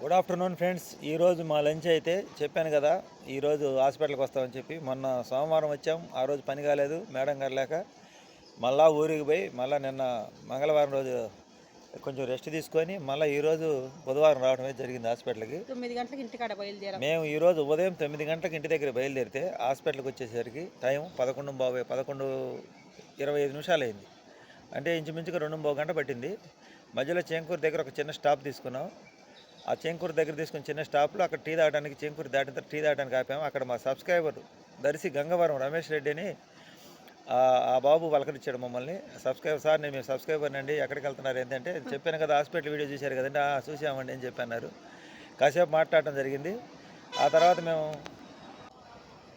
Good afternoon friends ఈరోజు మా lunch అయితే చెప్పాను కదా ఈరోజు హాస్పిటల్కి వస్తామని చెప్పి మొన్న సోమవారం వచ్చాం. ఆ రోజు పని కాలేదు మేడం గారు లేక. మళ్ళా ఊరికి పోయి మళ్ళీ నిన్న మంగళవారం రోజు కొంచెం రెస్ట్ తీసుకొని మళ్ళీ ఈరోజు బుధవారం రావడమే జరిగింది హాస్పిటల్కి. తొమ్మిది గంటలకు ఇంటికాడ బయలుదేరాం. మేము ఈరోజు ఉదయం తొమ్మిది గంటలకు ఇంటి దగ్గర బయలుదేరితే హాస్పిటల్కి వచ్చేసరికి టైం పదకొండు బాబు పదకొండు ఇరవై ఐదు నిమిషాలు అయింది అంటే ఇంచుమించుగా రెండు గంట పట్టింది. మధ్యలో చేంకూరు దగ్గర ఒక చిన్న స్టాప్ తీసుకున్నాం. ఆ చేంకూరు దగ్గర తీసుకుని చిన్న స్టాప్లో అక్కడ టీ తాగడానికి చేంకూరు దాటిన తర్వాత టీ తాగడానికి ఆపాము. అక్కడ మా సబ్స్క్రైబర్ దర్శి గంగవరం రమేష్ రెడ్డి అని ఆ- బాబు పలకరించాడు మమ్మల్ని. సబ్స్క్రైబర్ సార్ నేను మీ సబ్స్క్రైబర్ అండి. ఎక్కడికి వెళ్తున్నారు ఏంటంటే చెప్పాను కదా హాస్పిటల్ వీడియో చూశారు కదండి "ఆ, చూసామండి అని చెప్పన్నారు. కాసేపు మాట్లాడటం జరిగింది. ఆ తర్వాత మేము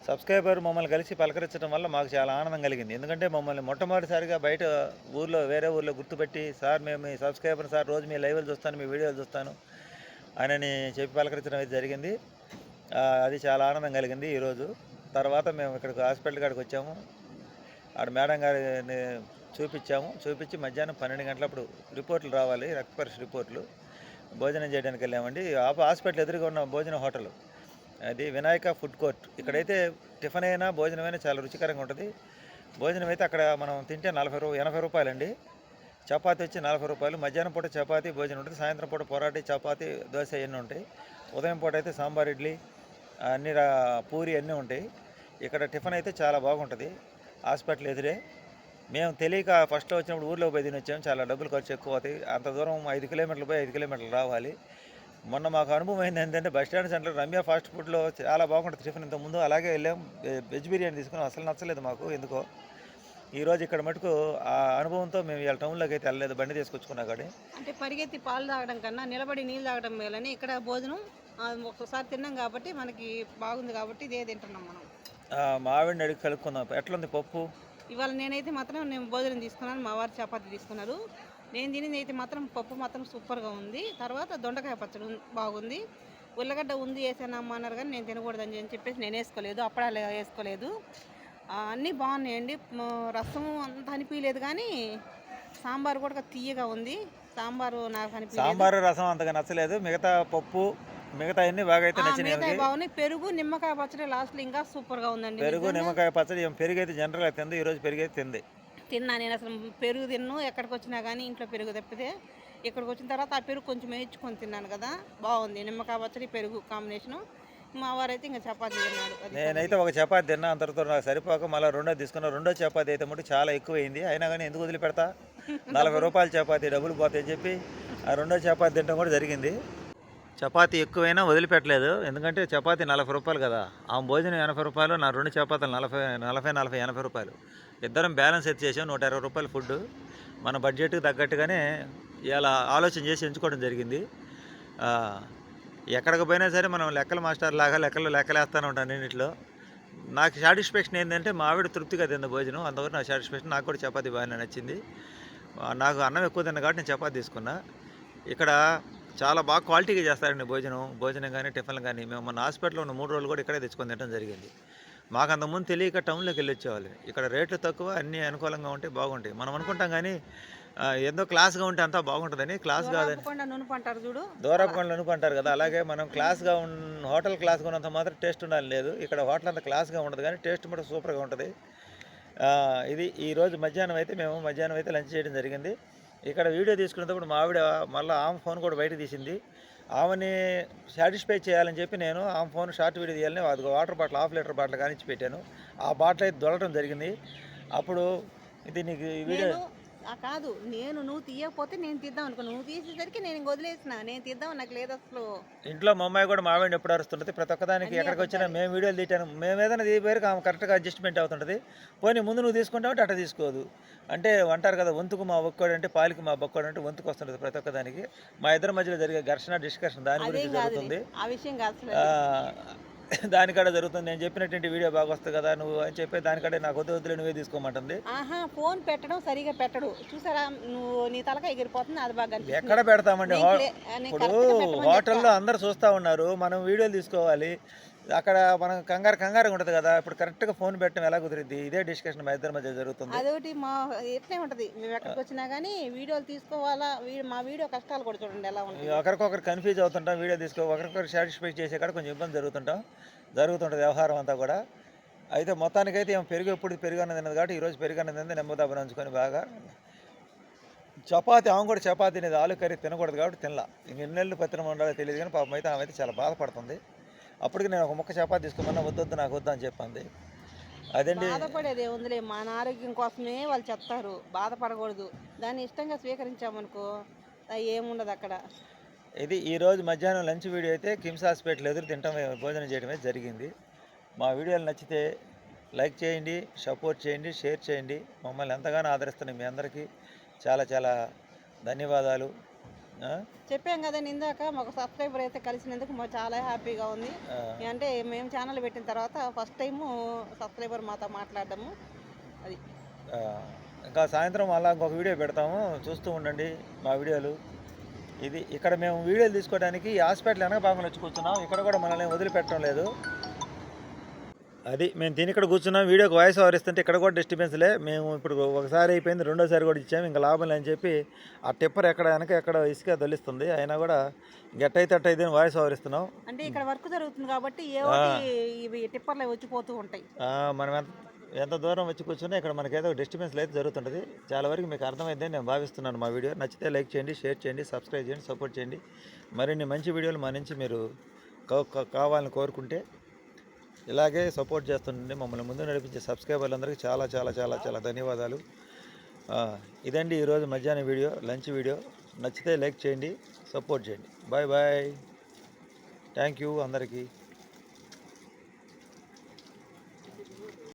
సబ్స్క్రైబర్ మమ్మల్ని కలిసి పలకరించడం వల్ల మాకు చాలా ఆనందం కలిగింది. ఎందుకంటే మమ్మల్ని మొట్టమొదటిసారిగా బయట ఊర్లో వేరే ఊర్లో గుర్తుపెట్టి సార్ మేము మీ సబ్స్క్రైబర్ సార్ రోజు మీ లైవ్లు చూస్తాను మీ వీడియోలు చూస్తాను. ఆయనని చెప్పి పలకరించడం అయితే జరిగింది. అది చాలా ఆనందం కలిగింది ఈరోజు. తర్వాత మేము ఇక్కడికి హాస్పిటల్ కాడికి వచ్చాము. ఆడ మేడం గారిని చూపించాము. చూపించి మధ్యాహ్నం పన్నెండు గంటలప్పుడు రిపోర్ట్లు రావాలి రక్త పరీక్ష రిపోర్ట్లు. భోజనం చేయడానికి వెళ్ళామండి. ఆ హాస్పిటల్ ఎదురుగా ఉన్న భోజన హోటల్. అది వినాయక ఫుడ్ కోర్ట్. ఇక్కడైతే టిఫిన్ అయినా భోజనం అయినా చాలా రుచికరంగా ఉంటుంది. భోజనం అయితే అక్కడ మనం తింటే నలభై రూ ఎనభై రూపాయలండి. చపాతి వచ్చి నలభై రూపాయలు మధ్యాహ్నం పూట చపాతి భోజనం ఉంటుంది సాయంత్రం పూట పొరాటి చపాతి దోశ ఇవన్నీ ఉంటాయి. ఉదయం పూట అయితే సాంబార్ ఇడ్లీ అన్ని రా- పూరి అన్నీ ఉంటాయి. ఇక్కడ టిఫిన్ అయితే చాలా బాగుంటుంది. హాస్పిటల్ ఎదురే. మేము తెలియక ఫస్ట్లో వచ్చినప్పుడు ఊర్లో పోయి తిని వచ్చాము చాలా డబ్బులు ఖర్చు ఎక్కువ అవుతాయి. అంత దూరం ఐదు కిలోమీటర్లు పోయి ఐదు కిలోమీటర్లు రావాలి. మొన్న మాకు అనుభవం అయింది ఏంటంటే bus stand centre Ramya fast ఫుడ్లో చాలా బాగుంటుంది టిఫిన్ ఇంతకుముందు ముందు. అలాగే వెళ్ళాం. వెజ్ బిర్యానీ తీసుకున్నాం. అసలు నచ్చలేదు మాకు. ఎందుకో ఈరోజు ఇక్కడ మటుకు ఆ అనుభవంతో మేము ఇవాళ టౌన్లోకి అయితే వెళ్ళలేదు బండి తీసుకొచ్చుకున్నా కానీ అంటే పరిగెత్తి పాలు తాగడం కన్నా నిలబడి నీళ్ళు తాగడం మేలని ఇక్కడ భోజనం ఒక్కసారి తిన్నాం కాబట్టి మనకి బాగుంది కాబట్టి ఇదే తింటున్నాం మనం. ఆ, మా ఆవిడని అడిగి కలుపుకుందాం. ఎట్లుంది పప్పు? ఇవాళ నేనైతే మాత్రం నేను భోజనం తీసుకున్నాను మా వారు చపాతీ తీసుకున్నారు. నేను తినేది అయితే మాత్రం పప్పు మాత్రం సూపర్గా ఉంది. తర్వాత దొండకాయ పచ్చడి బాగుంది. ఉల్లగడ్డ ఉంది వేసాను అమ్మ అన్నారు కానీ నేను తినకూడదని అని చెప్పేసి నేను వేసుకోలేదు అప్పడాలు వేసుకోలేదు. అన్నీ బాగున్నాయండి. మ- రసం అంత అనిపించలేదు కానీ సాంబార్ కూడా తీయగా ఉంది. సాంబారు నాకు అనిపించలేదు సాంబారు రసం అంతగా నచ్చలేదు. మిగతా పప్పు మిగతా అన్ని బాగా అయితే నచ్చినాయి. బాగున్నాయి. పెరుగు నిమ్మకాయ పచ్చడి లాస్ట్లో ఇంకా సూపర్గా ఉందండి. పెరుగు. నిమ్మకాయ పచ్చడి పెరుగు అయితే జనరల్గా తింది. ఈరోజు పెరుగు అయితే తింది. తిన్నా నేను అసలు పెరుగు తిన్ను. ఎక్కడికి వచ్చినా కానీ ఇంట్లో పెరుగు తప్పితే ఇక్కడికి వచ్చిన తర్వాత ఆ పెరుగు కొంచెం వేయించుకొని తిన్నాను కదా. బాగుంది. నిమ్మకాయ పచ్చడి పెరుగు కాంబినేషను. మా వారైతే ఇంకా చపాతీ తిన్నాడు అది నేనైతే ఒక చపాతి తిన్నా అంతటితో నాకు సరిపోక మళ్ళీ రెండో తీసుకున్నా రెండో చపాతి అయితే మటు చాలా ఎక్కువైంది. అయినా కానీ ఎందుకు వదిలిపెడతా? నలభై రూపాయల చపాతి డబ్బులు పోతాయని చెప్పి ఆ రెండో చపాతి తినడం కూడా జరిగింది. చపాతీ ఎక్కువైనా వదిలిపెట్టలేదు. ఎందుకంటే చపాతీ నలభై రూపాయలు కదా. ఆ భోజనం ఎనభై రూపాయలు నా రెండు చపాతీలు నలభై నలభై నలభై ఎనభై రూపాయలు. ఇద్దరం బ్యాలెన్స్ ఎత్తి చేసాం నూట ఇరవై రూపాయల ఫుడ్. మన బడ్జెట్కి తగ్గట్టుగానే ఇలా ఆలోచన చేసి ఎంచుకోవడం జరిగింది. ఎక్కడికి పోయినా సరే మనం లెక్కల మాస్టర్ లాగా లెక్కలు లెక్కలేస్తూనే ఉంటాను నేనిట్లో నాకు సాటిస్ఫాక్షన్ ఏంటంటే మా ఆవిడ తృప్తిగా తిన్న భోజనం. అంతవరకు నా సాటిస్ఫాక్షన్ నాకు కూడా చపాతీ బాగానే నచ్చింది. నాకు అన్నం ఎక్కువ తిన్న కాబట్టి నేను చపాతీ తీసుకున్నా. ఇక్కడ చాలా బాగా క్వాలిటీగా చేస్తారండి భోజనం. భోజనం కానీ టిఫిన్లు కానీ. మేము మన హాస్పిటల్లో ఉన్న మూడు రోజులు కూడా ఇక్కడే తెచ్చుకొని తినడం జరిగింది. మాకు అంతకుముందు తెలియక టౌన్లోకి వెళ్ళి వచ్చేవాళ్ళు ఇక్కడ రేట్లు తక్కువ అన్నీ అనుకూలంగా ఉంటే బాగుంటాయి. మనం అనుకుంటాం కానీ ఏదో క్లాస్గా ఉంటే అంతా బాగుంటుందని క్లాస్ కాదని. తప్పకుండా నూనె అంటారు కదా అలాగే మనం క్లాస్గా ఉన్న హోటల్ క్లాస్గా ఉన్నంత మాత్రం టేస్ట్ ఉండాలి లేదు. ఇక్కడ హోటల్ అంత క్లాస్గా ఉండదు కానీ టేస్ట్ కూడా సూపర్గా ఉంటుంది. ఇది ఈరోజు మధ్యాహ్నం అయితే మేము మధ్యాహ్నం అయితే లంచ్ చేయడం జరిగింది. ఇక్కడ వీడియో తీసుకునేటప్పుడు మా ఆవిడ మళ్ళీ ఆమె ఫోన్ కూడా బయట తీసింది. ఆమెని సాటిస్ఫై చేయాలని చెప్పి నేను ఆమె ఫోన్ షార్ట్ వీడియో తీయాలని అది water bottle half litre bottle కానిచ్చి పెట్టాను. ఆ బాటిల్ అయితే దొరకడం జరిగింది. అప్పుడు ఇది నీకు ఈ వీడియో కాదు నేను నువ్వు తీయకపోతే నేను తీద్దాం అనుకో. నువ్వు తీసేసరికి నేను వదిలేసిన. నేను తీద్దాం నాకు లేదు అసలు. ఇంట్లో మా అమ్మాయి కూడా మా ఎప్పుడు అరుస్తుంటుంది. ప్రతి ఒక్కదానికి ఎక్కడికి వచ్చినా మేము వీడియోలు తీటాను మేము ఏదైనా పేరుకి ఆమె కరెక్ట్గా అడ్జస్ట్మెంట్ అవుతుంటుంది. పోనీ ముందు నువ్వు తీసుకుంటావు అట్లా తీసుకోదు. అంటే అంటారు కదా వంతుకు మా ఒక్కోడు అంటే పాలికి మా బొక్కోడు అంటే వంతుకు వస్తుంటుంది. ప్రతి ఒక్కదానికి. మా ఇద్దరి మధ్యలో జరిగే ఘర్షణ డిస్కషన్ దాని గురించి కాదు జరుగుతుంది. ఆ విషయం కాదు దానికాడ జరుగుతుంది. నేను చెప్పినటువంటి వీడియో బాగా వస్తుంది కదా నువ్వు అని చెప్పి దానికాడే నాకు వద్దు వద్దులే నువ్వే తీసుకోమంటుంది. ఆహా ఫోన్ పెట్టడం సరిగా పెట్టడు. చూసారా నువ్వు నీ తలక ఎగిరిపోతుంది అది బాగా. ఎక్కడ పెడతామండి? ఇప్పుడు హోటల్లో అందరు చూస్తూ ఉన్నారు. మనం వీడియోలు తీసుకోవాలి. అక్కడ మనం కంగారు కంగారుగా ఉంటుంది కదా ఇప్పుడు కరెక్ట్గా ఫోన్ పెట్టడం ఎలా కుదిరిద్ది? ఇదే డిస్కషన్ మా ఇద్దరి మధ్య జరుగుతుంది. అదొకటి మా ఎట్లే ఉంటుంది? మేము ఎక్కడికి వచ్చినా కానీ వీడియోలు తీసుకోవాలా? మా వీడియో కష్టాలు కూడా చూడండి ఎలా ఉంటుంది. ఒకరికొకరు కన్ఫ్యూజ్ అవుతుంటాం వీడియో తీసుకో ఒకరికొకరు సాటిస్ఫై చేసే కాడ కొంచెం ఇబ్బంది జరుగుతుంటాం జరుగుతుంటుంది వ్యవహారం అంతా కూడా. అయితే మొత్తానికైతే ఏం పెరుగు ఎప్పుడు పెరుగు అన్నది కాబట్టి ఈరోజు పెరుగు అన్నది తింది నెమ్మదబ్బ నంచుకొని బాగా చపాతి ఆమె కూడా చపాతి అనేది ఆలు కర్రీ తినకూడదు కాబట్టి తినలా. ఇంక ఎన్ని నెలలు పత్రం ఉండాలో తెలియదు కానీ పాపం అయితే ఆమె అయితే చాలా బాధపడుతుంది. అప్పటికి నేను ఒక ముక్క చపాతి తీసుకోమన్నా వద్దొద్దు నాకు వద్దు అని చెప్పింది. అదండి బాధపడేది ఉందిలే మన ఆరోగ్యం కోసమే వాళ్ళు చెప్తారు బాధపడకూడదు. దాన్ని ఇష్టంగా స్వీకరించామనుకో ఏముండదు అక్కడ. ఇది ఈరోజు మధ్యాహ్నం లంచ్ వీడియో అయితే కిమ్స్ హాస్పిటల్ ఎదురు తింటాం భోజనం చేయడమే జరిగింది. మా వీడియోలు నచ్చితే లైక్ చేయండి సపోర్ట్ చేయండి షేర్ చేయండి. మమ్మల్ని ఎంతగానో ఆదరిస్తున్నాయి మీ అందరికీ చాలా చాలా ధన్యవాదాలు? చెప్పాం కదా ఇందాక మాకు సబ్స్క్రైబర్ అయితే కలిసినందుకు మాకు చాలా హ్యాపీగా ఉంది. అంటే మేము ఛానల్ పెట్టిన తర్వాత ఫస్ట్ టైం సబ్స్క్రైబర్ మాతో మాట్లాడడము. అది. ఇంకా సాయంత్రం అలా ఇంకొక వీడియో పెడతాము. చూస్తూ ఉండండి మా వీడియోలు. ఇది ఇక్కడ మేము వీడియోలు తీసుకోవడానికి హాస్పిటల్ వెనక భాగంలో వచ్చి కూర్చున్నాం. ఇక్కడ కూడా మనల్ని వదిలిపెట్టడం లేదు. అది మేము దీని ఇక్కడ కూర్చున్నాం. వీడియోకి వాయిస్ ఓవర్ ఇస్తుంటే ఇక్కడ కూడా డిస్టర్బెన్స్లే మేము ఇప్పుడు ఒకసారి అయిపోయింది రెండోసారి కూడా ఇచ్చాము ఇంకా లాభం లేని చెప్పి ఆ టిప్పర్ ఎక్కడ వెనక ఎక్కడ ఇసుక తొలిస్తుంది అయినా కూడా గట్టయితే అట్టయితే వాయిస్ ఓవర్ ఇస్తున్నాం. అంటే ఇక్కడ వర్క్ జరుగుతుంది కాబట్టి ఇవి టిప్పర్లు వచ్చిపోతూ ఉంటాయి. మనం ఎంత ఎంత దూరం వచ్చి కూర్చున్నా ఇక్కడ మనకేదో డిస్టర్బెన్స్ అయితే జరుగుతుంటుంది. చాలా వరకు మీకు అర్థమైందని నేను భావిస్తున్నాను మా వీడియో. నచ్చితే లైక్ చేయండి షేర్ చేయండి సబ్స్క్రైబ్ చేయండి సపోర్ట్ చేయండి. మరిన్ని మంచి వీడియోలు మా నుంచి మీరు కావాలని కోరుకుంటే ఇలాగే సపోర్ట్ చేస్తుండండి. మమ్మల్ని ముందు నడిపించే సబ్స్క్రైబర్లందరికీ చాలా చాలా చాలా చాలా ధన్యవాదాలు. ఇదండి ఈరోజు మధ్యాహ్నం వీడియో లంచ్ వీడియో. నచ్చితే లైక్ చేయండి సపోర్ట్ చేయండి. Bye bye. థ్యాంక్ యూ అందరికీ.